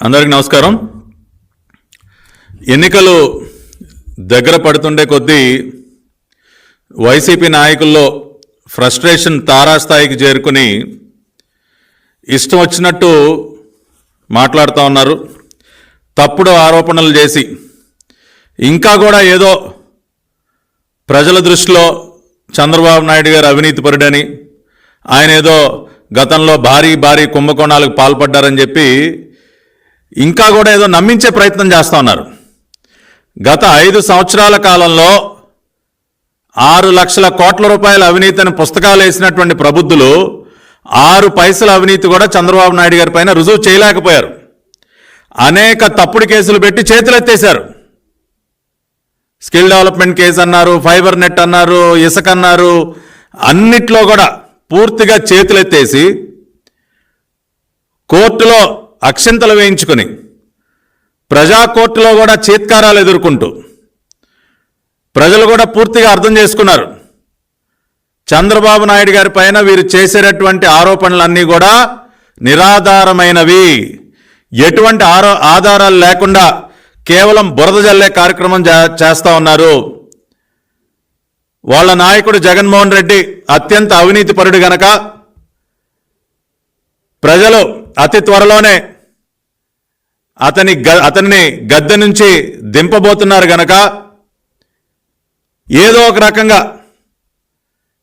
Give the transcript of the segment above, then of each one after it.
అందరికి నమస్కారం. ఎన్నికలు దగ్గర పడుతుండే కొద్దీ వైసీపీ నాయకుల్లో ఫ్రస్ట్రేషన్ తారాస్థాయికి చేరుకుని ఇష్టం వచ్చినట్టు మాట్లాడుతూ ఉన్నారు. తప్పుడు ఆరోపణలు చేసి ఇంకా కూడా ఏదో ప్రజల దృష్టిలో చంద్రబాబు నాయుడు గారు అవినీతిపరుడని ఆయన ఏదో గతంలో భారీ భారీ కుంభకోణాలకు పాల్పడ్డారని చెప్పి ఇంకా కూడా ఏదో నమ్మించే ప్రయత్నం చేస్తూ ఉన్నారు. గత ఐదు సంవత్సరాల కాలంలో ఆరు లక్షల కోట్ల రూపాయల అవినీతిని పుస్తకాలు వేసినటువంటి ప్రబుద్ధులు ఆరు పైసల అవినీతి కూడా చంద్రబాబు నాయుడు గారి పైన రుజువు చేయలేకపోయారు. అనేక తప్పుడు కేసులు పెట్టి చేతులెత్తేశారు. స్కిల్ డెవలప్మెంట్ కేసు అన్నారు ఫైబర్ నెట్ అన్నారు ఇసుక అన్నారు అన్నిట్లో కూడా పూర్తిగా చేతులెత్తేసి కోర్టులో అక్షంతలు వేయించుకొని ప్రజా కోర్టులో కూడా చీత్కారాలు ఎదుర్కొంటూ ప్రజలు కూడా పూర్తిగా అర్థం చేసుకున్నారు. చంద్రబాబు నాయుడు గారి పైన వీరు చేసేటటువంటి ఆరోపణలన్నీ కూడా నిరాధారమైనవి. ఎటువంటి ఆరో ఆధారాలు లేకుండా కేవలం బురద జల్లే కార్యక్రమం చేస్తా ఉన్నారు. వాళ్ళ నాయకుడు జగన్మోహన్ రెడ్డి అత్యంత అవినీతిపరుడు గనక ప్రజలు అతి త్వరలోనే అతని గ- అతన్ని గద్దె నుంచి దింపబోతున్నారు గనక ఏదో ఒక రకంగా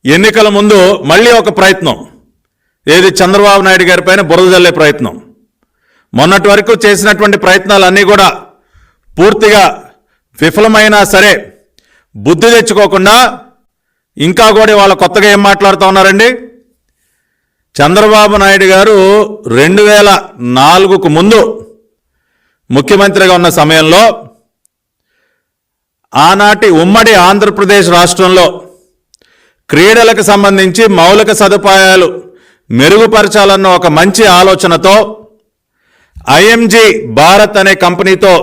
ఎన్నికల ముందు మళ్ళీ ఒక ప్రయత్నం. ఏది చంద్రబాబు నాయుడు గారి పైన బురద జల్లే ప్రయత్నం. మొన్నటి వరకు చేసినటువంటి ప్రయత్నాలన్నీ కూడా పూర్తిగా విఫలమైనా సరే బుద్ధి తెచ్చుకోకుండా ఇంకా కూడా వాళ్ళ కొత్తగా ఏం మాట్లాడుతూ ఉన్నారండి? చంద్రబాబు నాయుడు గారు రెండు వేల నాలుగుకు ముందు ముఖ్యమంత్రిగా ఉన్న సమయంలో ఆనాటి ఉమ్మడి ఆంధ్రప్రదేశ్ రాష్ట్రంలో క్రీడలకు సంబంధించి మౌలిక సదుపాయాలు మెరుగుపరచాలన్న ఒక మంచి ఆలోచనతో ఐఎంజీ భారత్ అనే కంపెనీతో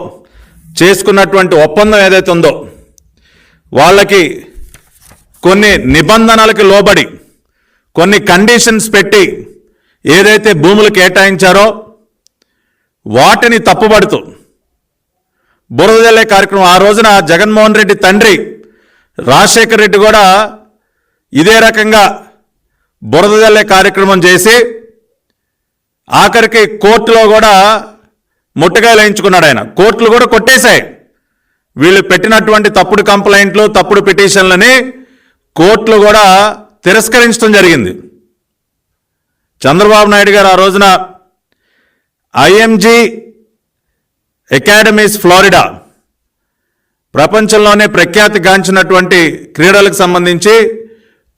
చేసుకున్నటువంటి ఒప్పందం ఏదైతే ఉందో వాళ్ళకి కొన్ని నిబంధనలకు లోబడి కొన్ని కండిషన్స్ పెట్టి ఏదైతే భూములు కేటాయించారో వాటిని తప్పుబడుతూ బురదజల్లే కార్యక్రమం. ఆ రోజున జగన్మోహన్ రెడ్డి తండ్రి రాజశేఖర రెడ్డి కూడా ఇదే రకంగా బురదజల్లే కార్యక్రమం చేసి ఆఖరికి కోర్టులో కూడా ముట్టకాయలు వేయించుకున్నాడు ఆయన. కోర్టులు కూడా కొట్టేశాయి. వీళ్ళు పెట్టినటువంటి తప్పుడు కంప్లైంట్లు తప్పుడు పిటిషన్లని కోర్టులు కూడా తిరస్కరించడం జరిగింది. చంద్రబాబు నాయుడు గారు ఆ రోజున ఐఎంజీ అకాడమీస్ ఫ్లోరిడా ప్రపంచంలోనే ప్రఖ్యాతిగాంచినటువంటి క్రీడలకు సంబంధించి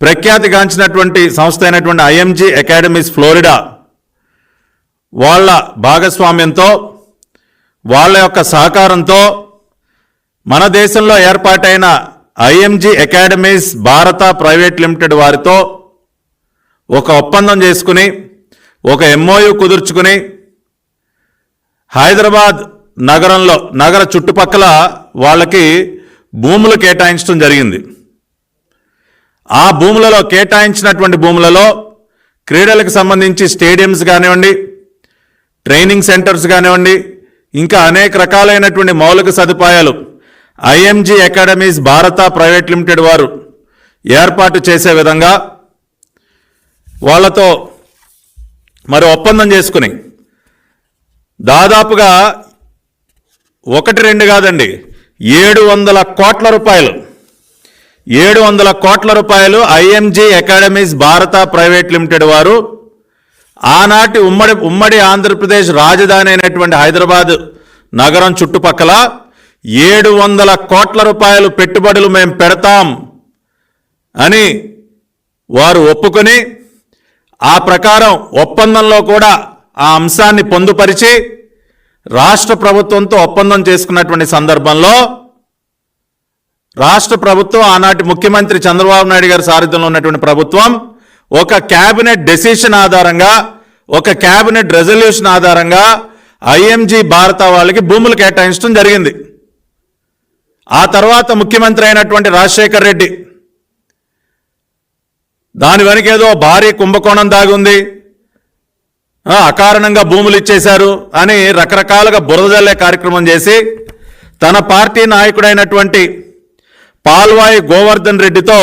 ప్రఖ్యాతిగాంచినటువంటి సంస్థ అయినటువంటి ఐఎంజీ అకాడమీస్ ఫ్లోరిడా వాళ్ళ భాగస్వామ్యంతో వాళ్ళ యొక్క సహకారంతో మన దేశంలో ఏర్పాటైన IMG Academies Bharata Private Limited వారితో ఒక ఒప్పందం చేసుకుని ఒక ఎంఓయు కుదుర్చుకుని హైదరాబాద్ నగరంలో నగర చుట్టుపక్కల వాళ్ళకి భూములు కేటాయించడం జరిగింది. ఆ భూములలో కేటాయించినటువంటి భూములలో క్రీడలకు సంబంధించి స్టేడియంస్ కానివ్వండి ట్రైనింగ్ సెంటర్స్ కానివ్వండి ఇంకా అనేక రకాలైనటువంటి మౌలిక సదుపాయాలు. IMG Academies Bharata Private Limited వారు ఏర్పాటు చేసే విధంగా వాళ్ళతో మరి ఒప్పందం చేసుకుని దాదాపుగా ఒకటి రెండు కాదండి ఏడు వందల కోట్ల రూపాయలు. ఏడు వందల కోట్ల రూపాయలు IMG Academies Bharata Private Limited వారు ఆనాటి ఉమ్మడి ఉమ్మడి ఆంధ్రప్రదేశ్ రాజధాని అయినటువంటి హైదరాబాద్ నగరం చుట్టుపక్కల ఏడు వందల కోట్ల రూపాయలు పెట్టుబడులు మేము పెడతాం అని వారు ఒప్పుకొని ఆ ప్రకారం ఒప్పందంలో కూడా ఆ అంశాన్ని పొందుపరిచి రాష్ట్ర ప్రభుత్వంతో ఒప్పందం చేసుకున్నటువంటి సందర్భంలో రాష్ట్ర ప్రభుత్వం ఆనాటి ముఖ్యమంత్రి చంద్రబాబు నాయుడు గారి సారథ్యంలో ఉన్నటువంటి ప్రభుత్వం ఒక క్యాబినెట్ డెసిషన్ ఆధారంగా ఒక క్యాబినెట్ రెజల్యూషన్ ఆధారంగా ఐఎంజీ భారత వాళ్ళకి భూములు కేటాయించడం జరిగింది. ఆ తర్వాత ముఖ్యమంత్రి అయినటువంటి రాజశేఖర్ రెడ్డి దాని వెనక ఏదో భారీ కుంభకోణం దాగి ఉంది. అకారణంగా భూములు ఇచ్చేశారు అని రకరకాలుగా బురదజల్లే కార్యక్రమం చేసి తన పార్టీ నాయకుడైనటువంటి పాల్వాయి గోవర్ధన్ రెడ్డితో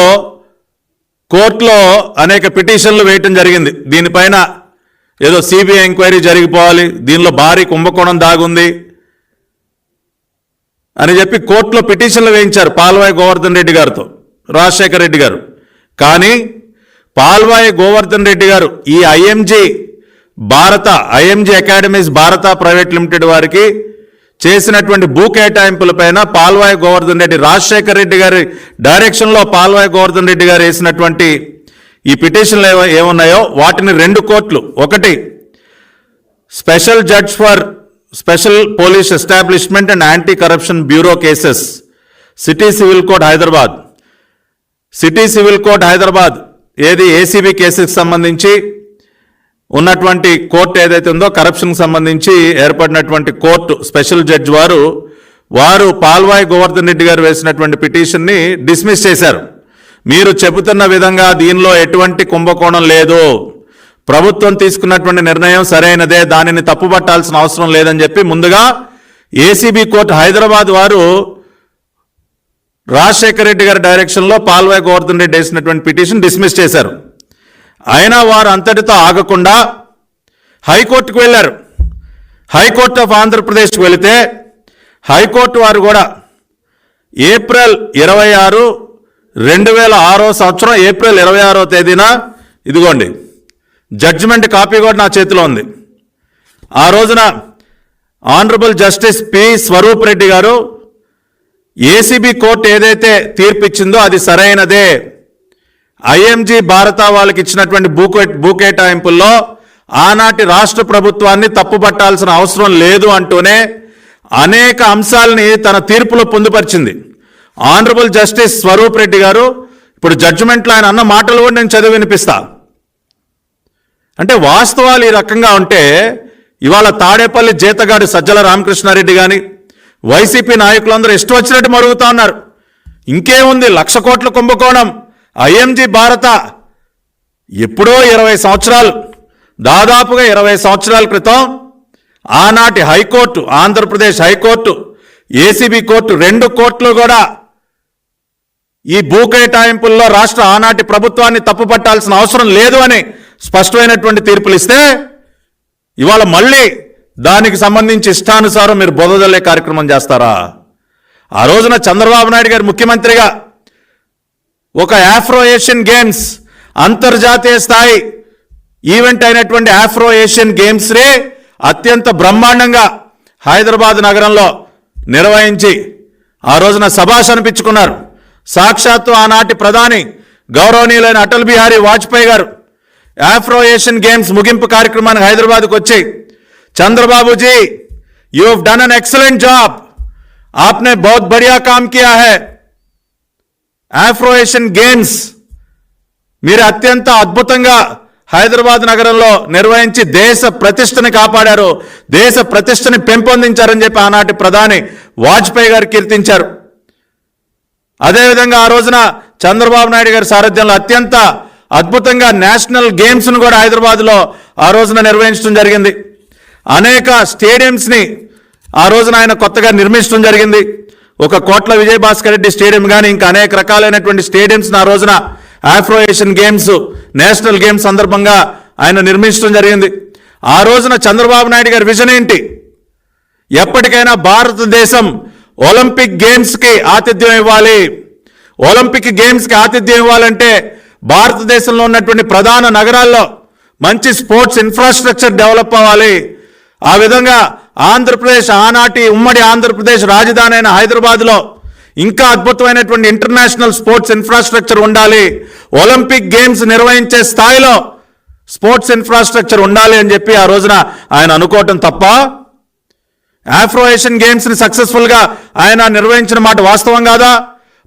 కోర్టులో అనేక పిటిషన్లు వేయటం జరిగింది. దీనిపైన ఏదో సిబిఐ ఎంక్వైరీ జరిగిపోవాలి. దీనిలో భారీ కుంభకోణం దాగుంది అని చెప్పి కోర్టులో పిటిషన్లు వేయించారు పాల్వాయి గోవర్ధన్ రెడ్డి గారితో రాజశేఖర్ రెడ్డి గారు. కానీ పాల్వాయి గోవర్ధన్ రెడ్డి గారు ఈ IMG Bharata IMG Academies Bharata Private Limited వారికి చేసినటువంటి భూ కేటాయింపులపైన పాల్వాయి గోవర్ధన్ రెడ్డి రాజశేఖర్ రెడ్డి గారి డైరెక్షన్లో పాల్వాయి గోవర్ధన్ రెడ్డి గారు వేసినటువంటి ఈ పిటిషన్లు ఏమున్నాయో వాటిని రెండు కోట్లు ఒకటి special judge for special police establishment and anti corruption bureau cases city civil code Hyderabad. City civil court Hyderabad ఏది ఏసీబీ కేసుకి సంబంధించి ఉన్నటువంటి కోర్టు ఏదైతే ఉందో కరప్షన్కి సంబంధించి ఏర్పడినటువంటి కోర్టు స్పెషల్ జడ్జ్ వారు వారు పాల్వాయి గోవర్ధన్ రెడ్డి గారు వేసినటువంటి పిటిషన్ని డిస్మిస్ చేశారు. మీరు చెబుతున్న విధంగా దీనిలో ఎటువంటి కుంభకోణం లేదు. ప్రభుత్వం తీసుకున్నటువంటి నిర్ణయం సరైనదే దానిని తప్పుపట్టాల్సిన అవసరం లేదని చెప్పి ముందుగా ఏసీబీ కోర్టు హైదరాబాద్ వారు రాజశేఖర రెడ్డి గారి డైరెక్షన్లో పాల్వాయి గోవర్ధన్ రెడ్డి వేసినటువంటి పిటిషన్ డిస్మిస్ చేశారు. అయినా వారు అంతటితో ఆగకుండా హైకోర్టుకు వెళ్ళారు. హైకోర్టు ఆఫ్ ఆంధ్రప్రదేశ్కి వెళితే హైకోర్టు వారు కూడా ఏప్రిల్ ఇరవై ఆరు రెండు వేల ఆరో సంవత్సరం ఏప్రిల్ ఇరవై ఆరో తేదీన ఇదిగోండి జడ్జిమెంట్ కాపీ కూడా నా చేతిలో ఉంది. ఆ రోజున honourable justice P Swaroop Reddy గారు ఏసీబీ కోర్టు ఏదైతే తీర్పిచ్చిందో అది సరైనదే ఐఎంజీ భారత వాళ్ళకి ఇచ్చినటువంటి భూకే భూకేటాయింపుల్లో ఆనాటి రాష్ట్ర ప్రభుత్వాన్ని తప్పుపట్టాల్సిన అవసరం లేదు అంటూనే అనేక అంశాలని తన తీర్పులో పొందుపరిచింది. ఆనరబుల్ జస్టిస్ స్వరూప్ రెడ్డి గారు ఇప్పుడు జడ్జిమెంట్లో ఆయన అన్న మాటలు కూడా నేను చదివి వినిపిస్తా. అంటే వాస్తవాలు ఈ రకంగా ఉంటే ఇవాళ తాడేపల్లి జీతగాడు సజ్జల రామకృష్ణారెడ్డి కానీ వైసీపీ నాయకులందరూ ఇష్టం వచ్చినట్టు మరుగుతా ఉన్నారు. ఇంకేముంది? లక్ష కోట్ల కుంభకోణం. ఐఎంజీ భారత ఎప్పుడో ఇరవై సంవత్సరాలు దాదాపుగా ఇరవై సంవత్సరాల క్రితం ఆనాటి high court Andhra Pradesh high court ACB court రెండు కోర్టులు కూడా ఈ భూ కేటాయింపుల్లో రాష్ట్ర ఆనాటి ప్రభుత్వాన్ని తప్పుపట్టాల్సిన అవసరం లేదు అని స్పష్టమైనటువంటి తీర్పులు ఇస్తే ఇవాళ మళ్ళీ దానికి సంబంధించి ఇష్టానుసారం మీరు బోధదల్లే కార్యక్రమం చేస్తారా? ఆ రోజున చంద్రబాబు నాయుడు గారు ముఖ్యమంత్రిగా ఒక ఆఫ్రో ఏషియన్ గేమ్స్ అంతర్జాతీయ స్థాయి ఈవెంట్ అయినటువంటి ఆఫ్రో ఏషియన్ గేమ్స్ రే అత్యంత బ్రహ్మాండంగా హైదరాబాద్ నగరంలో నిర్వహించి ఆ రోజున శభాష్ అనిపించుకున్నారు సాక్షాత్తు ఆనాటి ప్రధాని గౌరవనీయులైన అటల్ బిహారీ వాజ్పేయి గారు ఆఫ్రో ఏషియన్ గేమ్స్ ముగింపు కార్యక్రమానికి హైదరాబాద్కు వచ్చి Chandrababu ji you have done an excellent job आपने बहुत बढ़िया काम किया है ఆఫ్రోయేషన్ గేమ్స్ మీరు అత్యంత అద్భుతంగా హైదరాబాద్ నగరంలో నిర్వహించి దేశ ప్రతిష్టని కాపాడారు దేశ ప్రతిష్టని పెంపొందించారని చెప్పి ఆనాటి ప్రధాని వాజ్పేయి గారు కీర్తించారు. అదేవిధంగా ఆ రోజున చంద్రబాబు నాయుడు గారి సారథ్యంలో అత్యంత అద్భుతంగా నేషనల్ గేమ్స్ను కూడా హైదరాబాద్లో ఆ రోజున నిర్వహించడం జరిగింది. అనేక స్టేడియంస్ని ఆ రోజున ఆయన కొత్తగా నిర్మించడం జరిగింది. ఒక కోట్ల విజయభాస్కర్ రెడ్డి స్టేడియం కానీ ఇంకా అనేక రకాలైనటువంటి స్టేడియంస్ని ఆ రోజున Afro Asian games national games సందర్భంగా ఆయన నిర్మించడం జరిగింది. ఆ రోజున చంద్రబాబు నాయుడు గారి విజన్ ఏంటి? ఎప్పటికైనా భారతదేశం ఒలింపిక్ గేమ్స్కి ఆతిథ్యం ఇవ్వాలి. ఒలింపిక్ గేమ్స్కి ఆతిథ్యం ఇవ్వాలంటే భారతదేశంలో ఉన్నటువంటి ప్రధాన నగరాల్లో మంచి స్పోర్ట్స్ ఇన్ఫ్రాస్ట్రక్చర్ డెవలప్ అవ్వాలి. ఆ విధంగా ఆంధ్రప్రదేశ్ ఆనాటి ఉమ్మడి ఆంధ్రప్రదేశ్ రాజధాని అయిన హైదరాబాద్లో ఇంకా అద్భుతమైనటువంటి ఇంటర్నేషనల్ స్పోర్ట్స్ ఇన్ఫ్రాస్ట్రక్చర్ ఉండాలి. ఒలింపిక్ గేమ్స్ నిర్వహించే స్థాయిలో స్పోర్ట్స్ ఇన్ఫ్రాస్ట్రక్చర్ ఉండాలి అని చెప్పి ఆ రోజున ఆయన అనుకోవటం తప్ప ఆఫ్రో ఏషియన్ సక్సెస్ఫుల్గా ఆయన నిర్వహించిన మాట వాస్తవం కాదా?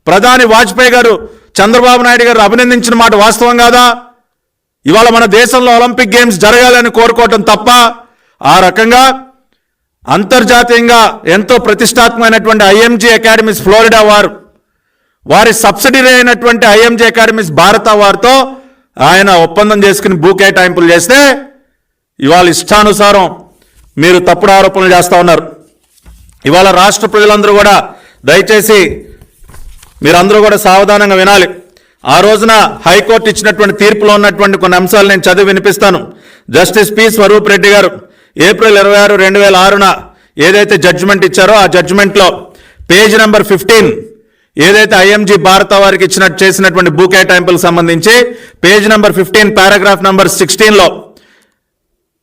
ప్రధాని వాజ్పేయి గారు చంద్రబాబు నాయుడు గారు అభినందించిన మాట వాస్తవం కాదా? ఇవాళ మన దేశంలో ఒలింపిక్ గేమ్స్ జరగాలని కోరుకోవటం తప్ప ఆ రకంగా అంతర్జాతీయంగా ఎంతో ప్రతిష్టాత్మకమైనటువంటి ఐఎంజీ అకాడమీస్ ఫ్లోరిడా వారు వారి సబ్సిడీ అయినటువంటి ఐఎంజీ అకాడమీస్ భారత వారితో ఆయన ఒప్పందం చేసుకుని భూ కేటాయింపులు చేస్తే ఇవాళ ఇష్టానుసారం మీరు తప్పుడు ఆరోపణలు చేస్తూ ఉన్నారు. ఇవాళ రాష్ట్ర ప్రజలందరూ కూడా దయచేసి మీరందరూ కూడా సావధానంగా వినాలి. ఆ రోజున హైకోర్టు ఇచ్చినటువంటి తీర్పులో ఉన్నటువంటి కొన్ని అంశాలు నేను చదివి వినిపిస్తాను. జస్టిస్ పి స్వరూప్ రెడ్డి గారు ఏప్రిల్ ఇరవై ఆరు రెండు వేల ఆరున ఏదైతే జడ్జిమెంట్ ఇచ్చారో ఆ జడ్జిమెంట్లో పేజ్ నెంబర్ ఫిఫ్టీన్ ఏదైతే ఐఎంజీ భారత వారికి ఇచ్చిన చేసినటువంటి భూ కేటాయింపులకు సంబంధించి page number fifteen paragraph number సిక్స్టీన్లో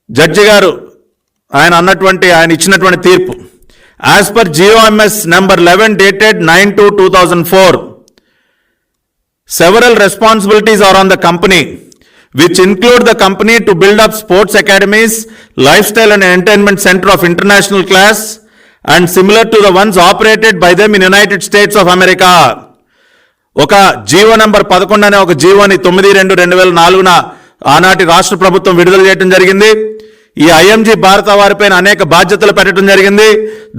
జడ్జి గారు ఆయన అన్నటువంటి ఆయన ఇచ్చినటువంటి తీర్పు. As per GOMs number eleven dated nine two two thousand four several responsibilities are on the company which include the company to build up sports academies lifestyle and entertainment centre of international class and similar to the ones operated by them in United States of America ఒక GO number పదకొండు అనే ఒక జీవోని తొమ్మిది రెండు రెండు వేల నాలుగున ఆనాటి రాష్ట్ర ప్రభుత్వం విడుదల చేయడం జరిగింది. ఈ ఐఎంజీ భారత వారిపైన అనేక బాధ్యతలు పెట్టడం జరిగింది.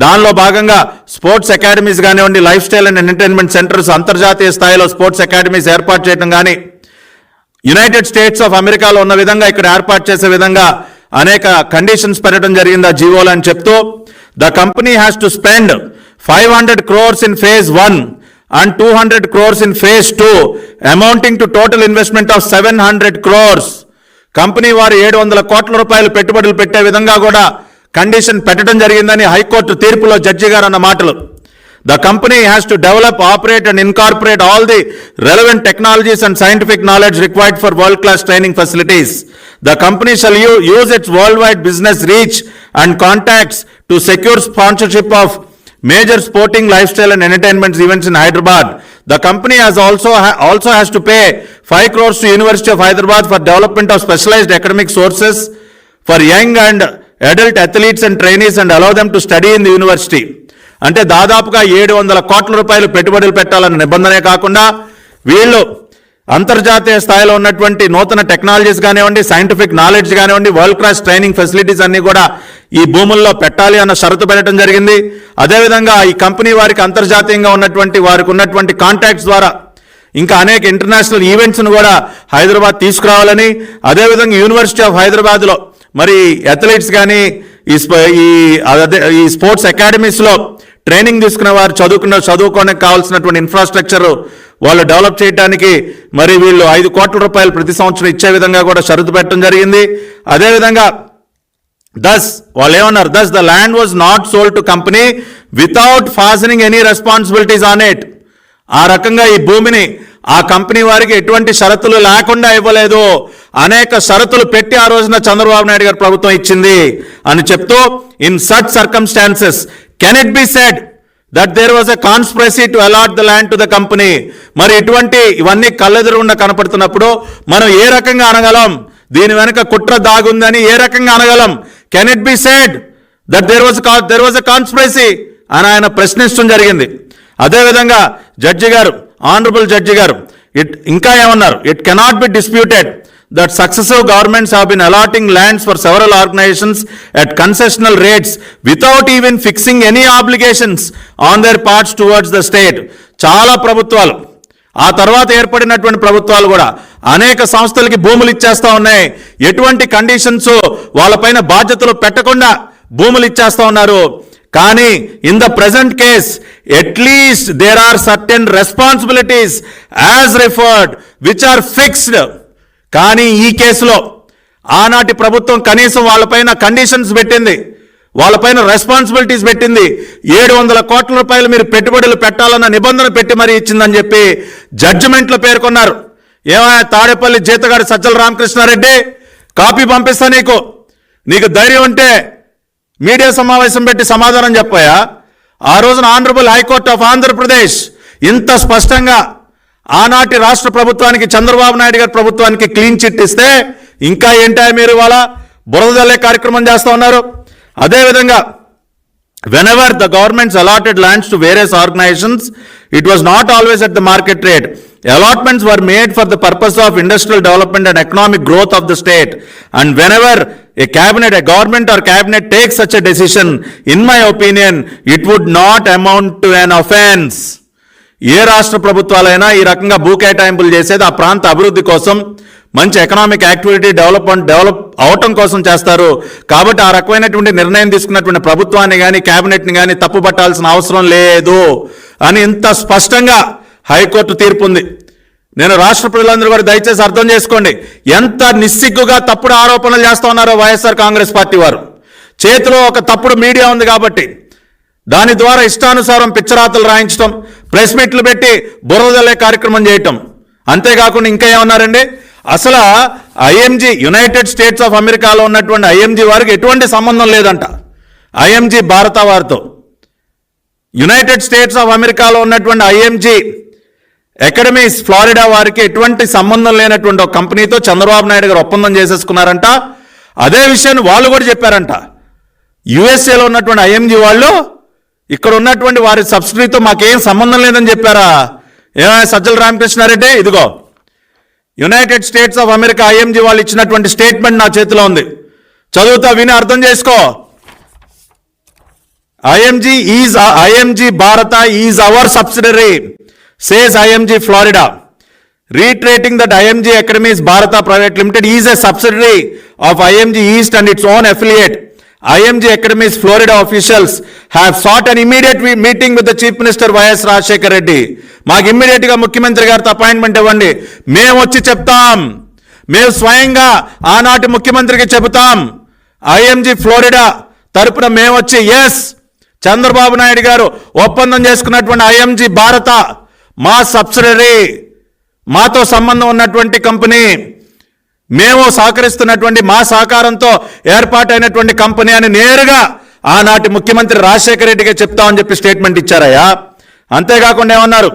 దానిలో భాగంగా స్పోర్ట్స్ అకాడమీస్ కానివ్వండి lifestyle and entertainment centres అంతర్జాతీయ స్థాయిలో స్పోర్ట్స్ అకాడమీస్ ఏర్పాటు చేయడం కానీ యునైటెడ్ స్టేట్స్ ఆఫ్ అమెరికాలో ఉన్న విధంగా ఇక్కడ ఏర్పాటు చేసే విధంగా అనేక కండిషన్స్ పెట్టడం జరిగింది ఆ జీవోలు అని చెప్తూ the company has to spend five hundred crores in phase one and two hundred crores in phase two amounting to total investment of seven hundred crores company వారు ఏడు వందల కోట్ల రూపాయలు పెట్టుబడులు పెట్టే విధంగా కూడా కండిషన్ పెట్టడం జరిగిందని హైకోర్టు తీర్పులో జడ్జి గారు అన్న మాటలు. The company has to develop operate and incorporate all the relevant technologies and scientific knowledge required for world class training facilities the company shall use its world wide business reach and contacts to secure sponsorship of major sporting lifestyle and entertainment events in Hyderabad. The company has also ha- also has to pay 5 crores to University of Hyderabad for development of specialized academic sources for young and adult athletes and trainees and allow them to study in the university. అంటే దాదాపుగా ఏడు వందల కోట్ల రూపాయలు పెట్టుబడులు పెట్టాలన్న నిబంధనే కాకుండా వీళ్ళు అంతర్జాతీయ స్థాయిలో ఉన్నటువంటి నూతన టెక్నాలజీస్ కానివ్వండి సైంటిఫిక్ నాలెడ్జ్ కానివ్వండి వరల్డ్ క్లాస్ ట్రైనింగ్ ఫెసిలిటీస్ అన్నీ కూడా ఈ భూముల్లో పెట్టాలి అన్న షరతు పెట్టడం జరిగింది. అదేవిధంగా ఈ కంపెనీ వారికి అంతర్జాతీయంగా ఉన్నటువంటి వారికి ఉన్నటువంటి కాంటాక్ట్స్ ద్వారా ఇంకా అనేక ఇంటర్నేషనల్ ఈవెంట్స్ను కూడా హైదరాబాద్ తీసుకురావాలని అదేవిధంగా యూనివర్సిటీ ఆఫ్ హైదరాబాద్లో మరి అథ్లెట్స్ కానీ ఈ స్ప- ఈ అదే ఈ స్పోర్ట్స్ అకాడమీస్లో ట్రైనింగ్ తీసుకున్న వారు చదువుకున్న చదువుకోవడానికి కావాల్సినటువంటి ఇన్ఫ్రాస్ట్రక్చర్ వాళ్ళు డెవలప్ చేయడానికి మరి వీళ్ళు ఐదు కోట్ల రూపాయలు ప్రతి సంవత్సరం ఇచ్చే విధంగా కూడా షరతు పెట్టడం జరిగింది. అదేవిధంగా దస్ వాళ్ళు ఏమన్నారు? Thus the land was not sold to company without fastening any responsibilities on it ఆ రకంగా ఈ భూమిని ఆ కంపెనీ వారికి ఎటువంటి షరతులు లేకుండా ఇవ్వలేదు. అనేక షరతులు పెట్టి ఆ రోజున చంద్రబాబు నాయుడు గారు ప్రభుత్వం ఇచ్చింది అని చెప్తూ in such circumstances can it be said that there was a conspiracy to allot the land to the company మరి ఇటువంటి ఇవన్నీ కళ్ళెదురుగుండా కనపడుతున్నప్పుడు మనం ఏ రకంగా అనగలం? దీని వెనుక కుట్ర దాగుందని ఏ రకంగా అనగలం? Can it be said that there was there was a conspiracy అని ఆయన ప్రశ్నించడం జరిగింది. అదేవిధంగా జడ్జి గారు ఆనరబుల్ జడ్జి గారు ఇట్ ఇంకా ఏమన్నారు? It cannot be disputed that successive governments have been allotting lands for several organisations at concessional rates without even fixing any obligations on their parts towards the state చాలా ప్రభుత్వాలు. ఆ తర్వాత ఏర్పడినటువంటి ప్రభుత్వాలు కూడా అనేక సంస్థలకి భూములు ఇచ్చేస్తా ఉన్నాయి. ఎటువంటి కండిషన్స్ వాళ్ళపైన బాధ్యతలు పెట్టకుండా భూములు ఇచ్చేస్తా ఉన్నారు. కానీ in the present case at least there are certain responsibilities as referred which are fixed కానీ ఈ కేసులో ఆనాటి ప్రభుత్వం కనీసం వాళ్ళపైన కండిషన్స్ పెట్టింది. వాళ్ళపైన రెస్పాన్సిబిలిటీస్ పెట్టింది. ఏడు వందల కోట్ల రూపాయలు మీరు పెట్టుబడులు పెట్టాలన్న నిబంధన పెట్టి మరీ ఇచ్చిందని చెప్పి జడ్జిమెంట్లో పేర్కొన్నారు. ఏమయ్యా తాడేపల్లి జీతగాడి సజ్జల రామకృష్ణారెడ్డి? కాపీ పంపిస్తా నీకు. నీకు ధైర్యం ఉంటే మీడియా సమావేశం పెట్టి సమాధానం చెప్పాయా ఆ రోజున ఆనరబుల్ హైకోర్ట్ ఆఫ్ ఆంధ్రప్రదేశ్ ఇంత స్పష్టంగా ఆనాటి రాష్ట్ర ప్రభుత్వానికి చంద్రబాబు నాయుడు గారి ప్రభుత్వానికి క్లీన్ చిట్ ఇస్తే ఇంకా ఏంటా మీరు ఇవాళ బురదల్లే కార్యక్రమం చేస్తూ ఉన్నారు? అదేవిధంగా whenever the governments allotted lands to various organisations it was not always at the market rate allotments were made for the purpose of industrial development and economic growth of the state and whenever a cabinet a government or cabinet take such a decision in my opinion it would not amount to an offence ఏ రాష్ట్ర ప్రభుత్వాలైనా ఈ రకంగా భూ కేటాయింపులు చేసేది ఆ ప్రాంత అభివృద్ధి కోసం మంచి ఎకనామిక్ యాక్టివిటీ డెవలప్మెంట్ డెవలప్ అవటం కోసం చేస్తారు. కాబట్టి ఆ రకమైనటువంటి నిర్ణయం తీసుకున్నటువంటి ప్రభుత్వాన్ని కానీ క్యాబినెట్ని కానీ తప్పుపట్టాల్సిన అవసరం లేదు అని ఇంత స్పష్టంగా హైకోర్టు తీర్పు ఉంది నేను రాష్ట్ర ప్రజలందరూ కూడా దయచేసి అర్థం చేసుకోండి. ఎంత నిస్సిగ్గుగా తప్పుడు ఆరోపణలు చేస్తా ఉన్నారో వైఎస్ఆర్ కాంగ్రెస్ పార్టీ వారు. చేతిలో ఒక తప్పుడు మీడియా ఉంది కాబట్టి దాని ద్వారా ఇష్టానుసారం పిచ్చరాతలు రాయించడం ప్రెస్ మీట్లు పెట్టి బురదలే కార్యక్రమం చేయటం. అంతేకాకుండా ఇంకా ఏమన్నారండి? అసలు ఐఎంజీ యునైటెడ్ స్టేట్స్ ఆఫ్ అమెరికాలో ఉన్నటువంటి ఐఎంజీ వారికి ఎటువంటి సంబంధం లేదంట. ఐఎంజీ భారత వారితో. యునైటెడ్ స్టేట్స్ ఆఫ్ అమెరికాలో ఉన్నటువంటి ఐఎంజీ అకాడమీస్ ఫ్లారిడా వారికి ఎటువంటి సంబంధం లేనటువంటి ఒక కంపెనీతో చంద్రబాబు నాయుడు గారు ఒప్పందం చేసేసుకున్నారంట. అదే విషయాన్ని వాళ్ళు కూడా చెప్పారంట. యుఎస్ఏలో ఉన్నటువంటి ఐఎంజీ వాళ్ళు ఇక్కడ ఉన్నటువంటి వారి సబ్సిడీతో మాకేం సంబంధం లేదని చెప్పారా? ఏమైనా సజ్జల రామకృష్ణారెడ్డి? ఇదిగో United States of America IMG వాళ్ళు ఇచ్చినటువంటి స్టేట్మెంట్ నా చేతిలో ఉంది. చదువుతా విని అర్థం చేసుకో. IMG is IMG Bharata is our subsidiary says IMG Florida reiterating that IMG Academies Bharata Private Limited is a subsidiary of IMG East and its own affiliate IMG Academies Florida officials have sought an immediate we- meeting with the Chief Minister YS Rajasekhar Reddy. మాకు ఇమ్మీడియట్గా ముఖ్యమంత్రి గారితో appointment ఇవ్వండి. మేము వచ్చి చెప్తాం. మేము స్వయంగా ఆనాటి ముఖ్యమంత్రికి చెబుతాం. ఐఎంజీ ఫ్లోరిడా తరపున మేము వచ్చి ఎస్ చంద్రబాబు నాయుడు గారు ఒప్పందం చేసుకున్నటువంటి ఐఎంజీ భారత మా సబ్సిడరీ మాతో సంబంధం ఉన్నటువంటి కంపెనీ మేము సహకరిస్తున్నటువంటి మా సహకారంతో ఏర్పాటైనటువంటి కంపెనీ అని నేరుగా ఆనాటి ముఖ్యమంత్రి రాజశేఖర రెడ్డిగా చెప్తామని చెప్పి స్టేట్మెంట్ ఇచ్చారయ్యా. అంతేకాకుండా ఏమన్నారు?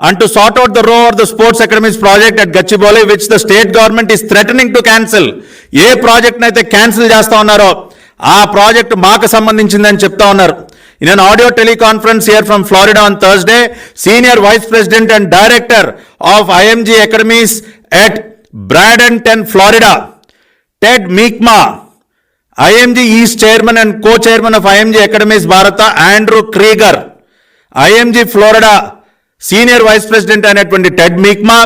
అంటూ to sort the the the sports the project at Gachibowli which the state government state government to cancel ఏ ప్రాజెక్ట్ని అయితే క్యాన్సిల్ చేస్తా ఉన్నారో ఆ ప్రాజెక్ట్ మాకు సంబంధించిందని చెప్తా ఉన్నారు. In an audio teleconference here from Florida on Thursday senior vice president and director of IMG Academies at Bradenton Florida Ted Meekma IMG East chairman and co chairman of IMG Academies Bharata Andrew Krieger IMG Florida senior vice president అయినటువంటి Ted Meekma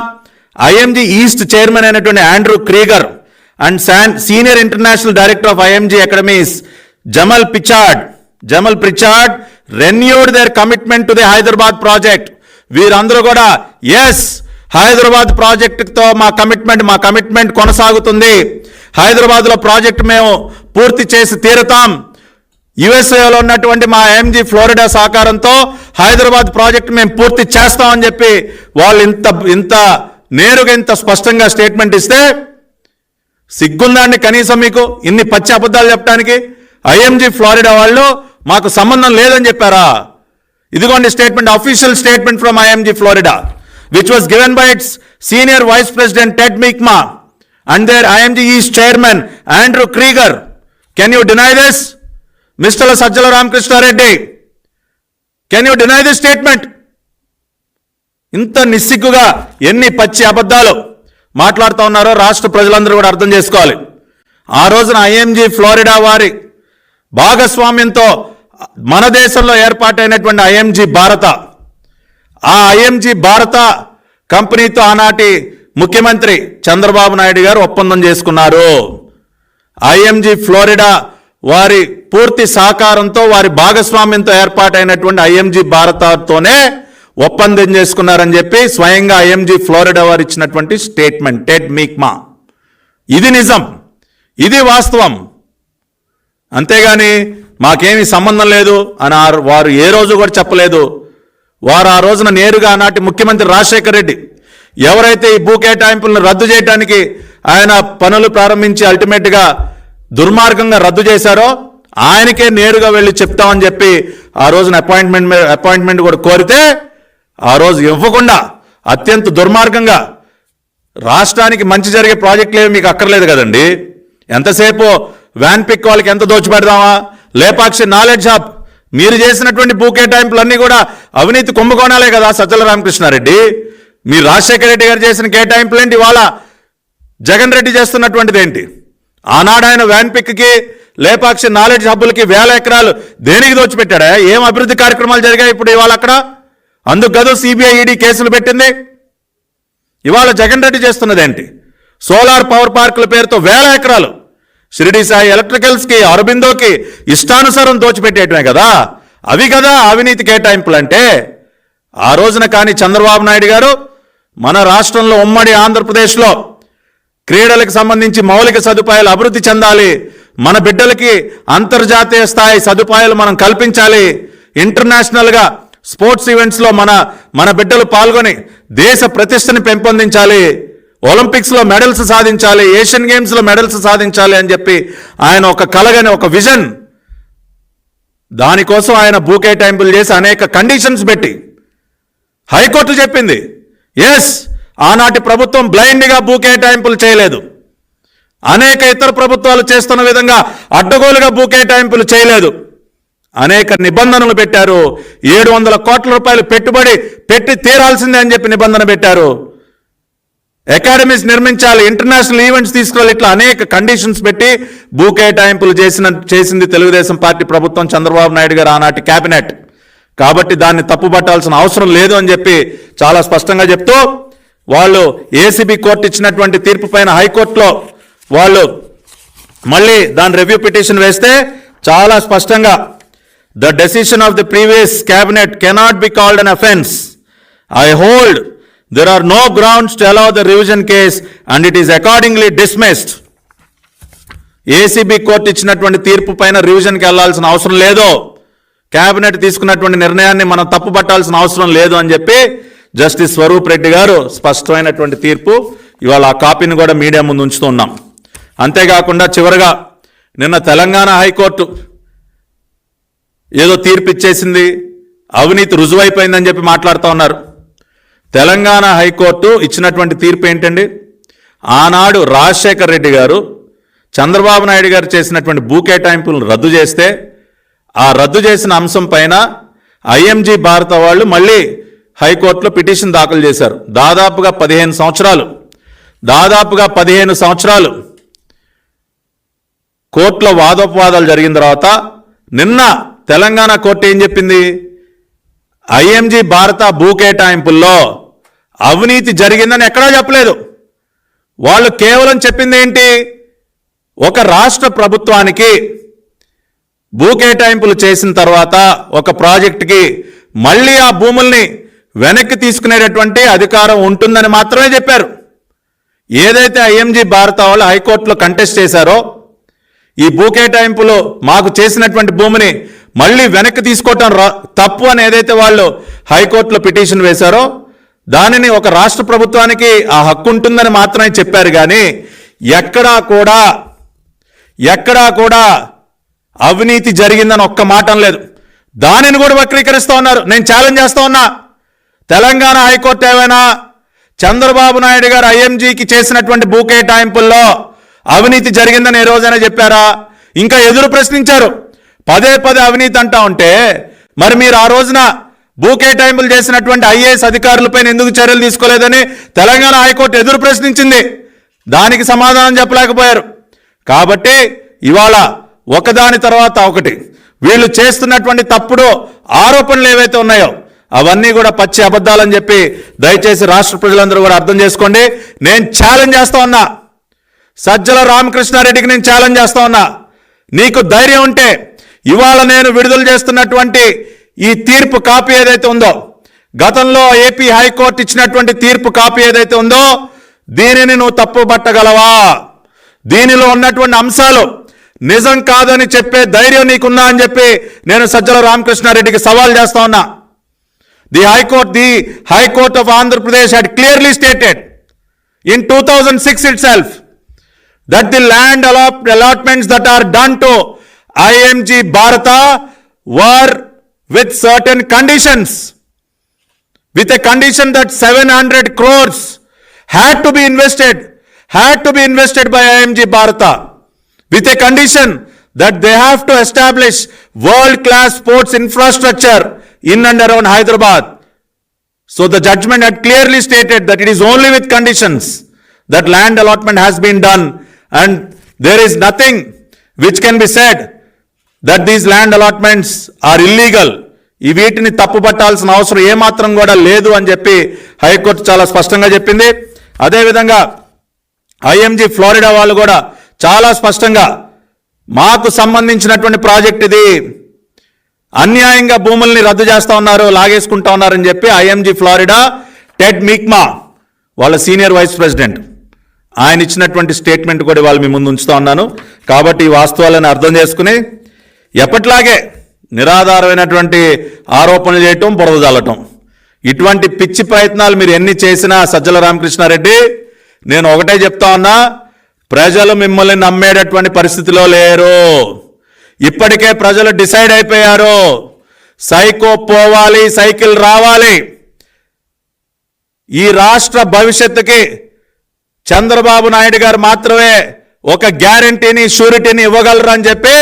IMG East chairman అయినటువంటి Andrew Krieger and San senior international director of IMG Academies Jamal Pichad Jamal Pichad renewed their commitment to the Hyderabad project వీరందరూ కూడా yes Hyderabad ప్రాజెక్టుతో మా commitment మా commitment కొనసాగుతుంది. హైదరాబాద్లో project మేము పూర్తి చేసి తీరుతాం. యుఎస్ఏలో ఉన్నటువంటి మా ఎంజీ ఫ్లోరిడా సహకారంతో హైదరాబాద్ ప్రాజెక్ట్ మేము పూర్తి చేస్తామని చెప్పి వాళ్ళు ఇంత ఇంత నేరుగా ఇంత స్పష్టంగా స్టేట్మెంట్ ఇస్తే సిగ్గుందాన్ని కనీసం మీకు ఇన్ని పచ్చి అబద్ధాలు చెప్పడానికి. ఐఎంజీ ఫ్లోరిడా వాళ్ళు మాకు సంబంధం లేదని చెప్పారా? ఇదిగోండి statement official statement from IMG Florida. Which was given by its senior vice president Ted Meekma and their IMG ES chairman Andrew Krieger can you deny this mister Sajjala Ramakrishna Reddy can you deny this statement ఇంత నిస్సిగ్గుగా ఎన్ని పచ్చి అబద్ధాలు మాట్లాడుతూ ఉన్నారో రాష్ట్ర ప్రజలందరూ కూడా అర్థం చేసుకోవాలి. ఆ రోజున ఐఎంజీ ఫ్లోరిడా వారి భాగస్వామ్యంతో మన దేశంలో ఏర్పాటైనటువంటి ఐఎంజీ భారత ఆ ఐఎంజీ భారత కంపెనీతో ఆనాటి ముఖ్యమంత్రి చంద్రబాబు నాయుడు గారు ఒప్పందం చేసుకున్నారు. ఐఎంజీ ఫ్లోరిడా వారి పూర్తి సహకారంతో వారి భాగస్వామ్యంతో ఏర్పాటైనటువంటి ఐఎంజీ భారతతోనే ఒప్పందం చేసుకున్నారని చెప్పి స్వయంగా ఐఎంజీ ఫ్లోరిడా వారు ఇచ్చినటువంటి స్టేట్మెంట్ టెడ్ మీక్మా. ఇది నిజం. ఇది వాస్తవం. అంతేగాని మాకేమీ సంబంధం లేదు అని వారు ఏ రోజు కూడా చెప్పలేదు. వారు ఆ రోజున నేరుగా ఆనాటి ముఖ్యమంత్రి రాజశేఖర్ రెడ్డి ఎవరైతే ఈ భూ కేటాయింపులను రద్దు చేయడానికి ఆయన పనులు ప్రారంభించి అల్టిమేట్గా దుర్మార్గంగా రద్దు చేశారో ఆయనకే నేరుగా వెళ్ళి చెప్తామని చెప్పి ఆ రోజున అపాయింట్మెంట్ అపాయింట్మెంట్ కూడా కోరితే ఆ రోజు ఇవ్వకుండా అత్యంత దుర్మార్గంగా రాష్ట్రానికి మంచి జరిగే ప్రాజెక్టులు ఏమి మీకు అక్కర్లేదు కదండి. ఎంతసేపు వ్యాన్ పిక్ వాళ్ళకి ఎంత దోచిపెడదామా? లేపాక్షి నాలెడ్జ్ హబ్ మీరు చేసినటువంటి భూ కేటాయింపులన్నీ కూడా అవినీతి కుంభకోణాలే కదా సజ్జల రామకృష్ణారెడ్డి. మీరు రాజశేఖర రెడ్డి గారు చేసిన కేటాయింపులు ఏంటి ఇవాళ జగన్ రెడ్డి చేస్తున్నటువంటిది ఏంటి ఆనాడు ఆయన వ్యాన్ పిక్కి లేపాక్షి నాలెడ్జ్ హబ్బులకి వేల ఎకరాలు దేనికి దోచిపెట్టాడా? ఏం అభివృద్ధి కార్యక్రమాలు జరిగాయి ఇప్పుడు ఇవాళ అక్కడ? అందుకు గదు సిబిఐ ఈడీ కేసులు పెట్టింది. ఇవాళ జగన్ రెడ్డి చేస్తున్నది ఏంటి సోలార్ పవర్ పార్కుల పేరుతో వేల ఎకరాలు షిరిడి సాయి ఎలక్ట్రికల్స్కి అరబిందోకి ఇష్టానుసారం దోచిపెట్టేయటమే కదా? అవి కదా అవినీతి కేటాయింపులు అంటే ఆ రోజున కానీ చంద్రబాబు నాయుడు గారు మన రాష్ట్రంలో ఉమ్మడి ఆంధ్రప్రదేశ్లో క్రీడలకు సంబంధించి మౌలిక సదుపాయాలు అభివృద్ధి చెందాలి. మన బిడ్డలకి అంతర్జాతీయ స్థాయి సదుపాయాలు మనం కల్పించాలి. ఇంటర్నేషనల్గా స్పోర్ట్స్ ఈవెంట్స్లో మన మన బిడ్డలు పాల్గొని దేశ ప్రతిష్టని పెంపొందించాలి. ఒలింపిక్స్లో మెడల్స్ సాధించాలి ఏషియన్ గేమ్స్లో మెడల్స్ సాధించాలి అని చెప్పి ఆయన ఒక కలగని ఒక విజన్ దానికోసం ఆయన భూకేటాయింపులు చేసి అనేక కండిషన్స్ పెట్టి. హైకోర్టు చెప్పింది ఎస్ ఆనాటి ప్రభుత్వం బ్లైండ్గా భూకేటాయింపులు చేయలేదు. అనేక ఇతర ప్రభుత్వాలు చేస్తున్న విధంగా అడ్డగోలుగా భూకేటాయింపులు చేయలేదు. అనేక నిబంధనలు పెట్టారు. ఏడు వందల కోట్ల రూపాయలు పెట్టుబడి పెట్టి తీరాల్సిందే అని చెప్పి నిబంధన పెట్టారు. అకాడమీస్ నిర్మించాలి ఇంటర్నేషనల్ ఈవెంట్స్ తీసుకురావాలి ఇట్లా అనేక కండిషన్స్ పెట్టి భూ కేటాయింపులు చేసిన చేసింది తెలుగుదేశం పార్టీ ప్రభుత్వం చంద్రబాబు నాయుడు గారు ఆనాటి కేబినెట్ కాబట్టి దాన్ని తప్పుపట్టాల్సిన అవసరం లేదు అని చెప్పి చాలా స్పష్టంగా చెప్తూ వాళ్ళు ఏసీబీ కోర్టు ఇచ్చినటువంటి తీర్పు పైన హైకోర్టులో వాళ్ళు మళ్ళీ దాని రివ్యూ పిటిషన్ వేస్తే చాలా స్పష్టంగా the decision of the previous cabinet cannot be called an offence I hold there are no grounds to allow the revision case and it is accordingly dismissed ACB court ఇచ్చినటువంటి తీర్పు పైన రివిజన్కి వెళ్ళాల్సిన అవసరం లేదు. Cabinet తీసుకున్నటువంటి నిర్ణయాన్ని మనం తప్పుపట్టాల్సిన అవసరం లేదు అని చెప్పి జస్టిస్ స్వరూప్ రెడ్డి గారు స్పష్టమైనటువంటి తీర్పు ఇవాళ ఆ కాపీని కూడా మీడియా ముందు ఉంచుతున్నాం అంతేకాకుండా చివరగా నిన్న తెలంగాణ హైకోర్టు ఏదో తీర్పు ఇచ్చేసింది అవినీతి రుజువైపోయిందని చెప్పి మాట్లాడుతూ ఉన్నారు. తెలంగాణ హైకోర్టు ఇచ్చినటువంటి తీర్పు ఏంటండి? ఆనాడు రాజశేఖర్ రెడ్డి గారు చంద్రబాబు నాయుడు గారు చేసినటువంటి భూ కేటాయింపులను రద్దు చేస్తే ఆ రద్దు చేసిన అంశం పైన ఐఎంజీ భారత వాళ్ళు మళ్ళీ హైకోర్టులో పిటిషన్ దాఖలు చేశారు. దాదాపుగా పదిహేను సంవత్సరాలు. దాదాపుగా పదిహేను సంవత్సరాలు. కోర్టులో వాదోపవాదాలు జరిగిన తర్వాత నిన్న తెలంగాణ కోర్టు ఏం చెప్పింది? ఐఎంజీ భారత భూ కేటాయింపుల్లో అవినీతి జరిగిందని ఎక్కడా చెప్పలేదు. వాళ్ళు కేవలం చెప్పింది ఏంటి? ఒక రాష్ట్ర ప్రభుత్వానికి భూ కేటాయింపులు చేసిన తర్వాత ఒక ప్రాజెక్టుకి మళ్ళీ ఆ భూముల్ని వెనక్కి తీసుకునేటటువంటి అధికారం ఉంటుందని మాత్రమే చెప్పారు. ఏదైతే ఐఎంజీ భారత వాళ్ళు హైకోర్టులో కంటెస్ట్ చేశారో ఈ భూ కేటాయింపులు మాకు చేసినటువంటి భూమిని మళ్ళీ వెనక్కి తీసుకోవటం తప్పు అని ఏదైతే వాళ్ళు హైకోర్టులో పిటిషన్ వేశారో దానిని ఒక రాష్ట్ర ప్రభుత్వానికి ఆ హక్కు ఉంటుందని మాత్రమే చెప్పారు కానీ ఎక్కడా కూడా ఎక్కడా కూడా అవినీతి జరిగిందని ఒక్క మాట లేదు. దానిని కూడా వక్రీకరిస్తూ ఉన్నారు. నేను ఛాలెంజ్ చేస్తూ ఉన్నా. తెలంగాణ హైకోర్టు ఏమైనా చంద్రబాబు నాయుడు గారు ఐఎంజీకి చేసినటువంటి భూ కేటాయింపుల్లో అవినీతి జరిగిందని ఏ రోజైనా చెప్పారా? ఇంకా ఎదురు ప్రశ్నించారు. పదే పదే అవినీతి అంటా ఉంటే మరి మీరు ఆ రోజున భూ కేటాయింపులు చేసినటువంటి ఐఏఎస్ అధికారులపైన ఎందుకు చర్యలు తీసుకోలేదని తెలంగాణ హైకోర్టు ఎదురు ప్రశ్నించింది. దానికి సమాధానం చెప్పలేకపోయారు. కాబట్టి ఇవాళ ఒకదాని తర్వాత ఒకటి. వీళ్ళు చేస్తున్నటువంటి తప్పుడు ఆరోపణలు ఏవైతే ఉన్నాయో అవన్నీ కూడా పచ్చి అబద్ధాలని చెప్పి దయచేసి రాష్ట్ర ప్రజలందరూ కూడా అర్థం చేసుకోండి. నేను ఛాలెంజ్ చేస్తా ఉన్నా. సజ్జల రామకృష్ణారెడ్డికి నేను ఛాలెంజ్ చేస్తా ఉన్నా. నీకు ధైర్యం ఉంటే ఇవాళ నేను విడుదల చేస్తున్నటువంటి ఈ తీర్పు కాపీ ఏదైతే ఉందో గతంలో ఏపీ హైకోర్టు ఇచ్చినటువంటి తీర్పు కాపీ ఏదైతే ఉందో దీనిని నువ్వు తప్పు పట్టగలవా దీనిలో ఉన్నటువంటి అంశాలు నిజం కాదని చెప్పే ధైర్యం నీకున్నా అని చెప్పి నేను సజ్జల రామకృష్ణారెడ్డికి సవాల్ చేస్తా ఉన్నా. The high court the high court of Andhra Pradesh had clearly stated in 2006 itself that the land allot- allotments that are done to IMG Bharata were with certain conditions. With a condition that 700 crores had to be invested, had to be invested by IMG Bharata. With a condition that they have to establish world-class sports infrastructure in and around Hyderabad. So the judgment had clearly stated that it is only with conditions that land allotment has been done and there is nothing which can be said that these land allotments are illegal ఈ వీటిని తప్పుపట్టాల్సిన అవసరం ఏమాత్రం కూడా లేదు అని చెప్పి high court చాలా స్పష్టంగా చెప్పింది. అదేవిధంగా ఐఎంజీ ఫ్లోరిడా వాళ్ళు కూడా చాలా స్పష్టంగా మాకు సంబంధించినటువంటి ప్రాజెక్ట్ ఇది అన్యాయంగా భూముల్ని రద్దు చేస్తూ ఉన్నారు లాగేసుకుంటా ఉన్నారని చెప్పి ఐఎంజీ ఫ్లోరిడా టెడ్ మీక్మా వాళ్ళ సీనియర్ వైస్ ప్రెసిడెంట్ ఆయన ఇచ్చినటువంటి స్టేట్మెంట్ కూడా వాళ్ళు మీ ముందు ఉంచుతా ఉన్నాను. కాబట్టి ఈ వాస్తవాలను అర్థం చేసుకుని ఎప్పట్లాగే నిరాధారమైనటువంటి ఆరోపణలు చేయటం బురద ఇటువంటి పిచ్చి ప్రయత్నాలు మీరు ఎన్ని చేసినా సజ్జల రామకృష్ణారెడ్డి నేను ఒకటే చెప్తా ఉన్నా ప్రజలు మిమ్మల్ని నమ్మేటటువంటి పరిస్థితిలో లేరు. ఇప్పటికే ప్రజలు డిసైడ్ అయిపోయారు. సైకో పోవాలి సైకిల్ రావాలి. ఈ రాష్ట్ర భవిష్యత్తుకి చంద్రబాబు నాయుడు గారు మాత్రమే ఒక గ్యారంటీని షూరిటీని ఇవ్వగలరు అని చెప్పి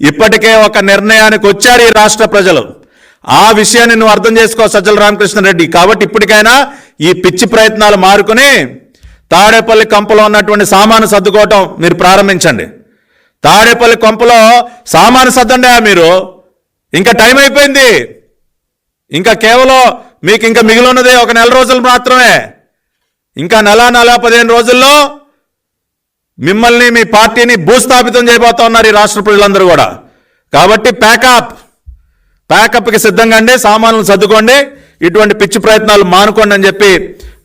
ఇప్పటికే ఒక నిర్ణయానికి వచ్చారు ఈ రాష్ట్ర ప్రజలు. ఆ విషయాన్ని నువ్వు అర్థం చేసుకో సజ్జల రామకృష్ణారెడ్డి కాబట్టి ఇప్పటికైనా ఈ పిచ్చి ప్రయత్నాలు మారుకుని తాడేపల్లి కంపలో ఉన్నటువంటి సామాను సర్దుకోవటం మీరు ప్రారంభించండి. తాడేపల్లి కొంపలో సామాను సర్దండి మీరు. ఇంకా టైం అయిపోయింది. ఇంకా కేవలం మీకు ఇంకా మిగిలి ఉన్నది ఒక నెల రోజులు మాత్రమే. ఇంకా నెల నెల పదిహేను రోజుల్లో మిమ్మల్ని మీ పార్టీని భూస్థాపితం చేయబోతా ఉన్నారు ఈ రాష్ట్ర ప్రజలందరూ కూడా. కాబట్టి ప్యాకప్ ప్యాకప్కి సిద్ధంగా అండి సామాన్లు సర్దుకోండి ఇటువంటి పిచ్చి ప్రయత్నాలు మానుకోండి అని చెప్పి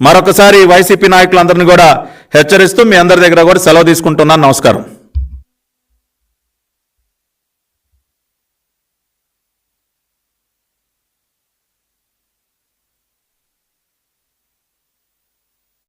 మరొకసారి వైసీపీ నాయకులందరినీ కూడా హెచ్చరిస్తూ మీ అందరి దగ్గర కూడా సెలవు తీసుకుంటున్నాను. నమస్కారం.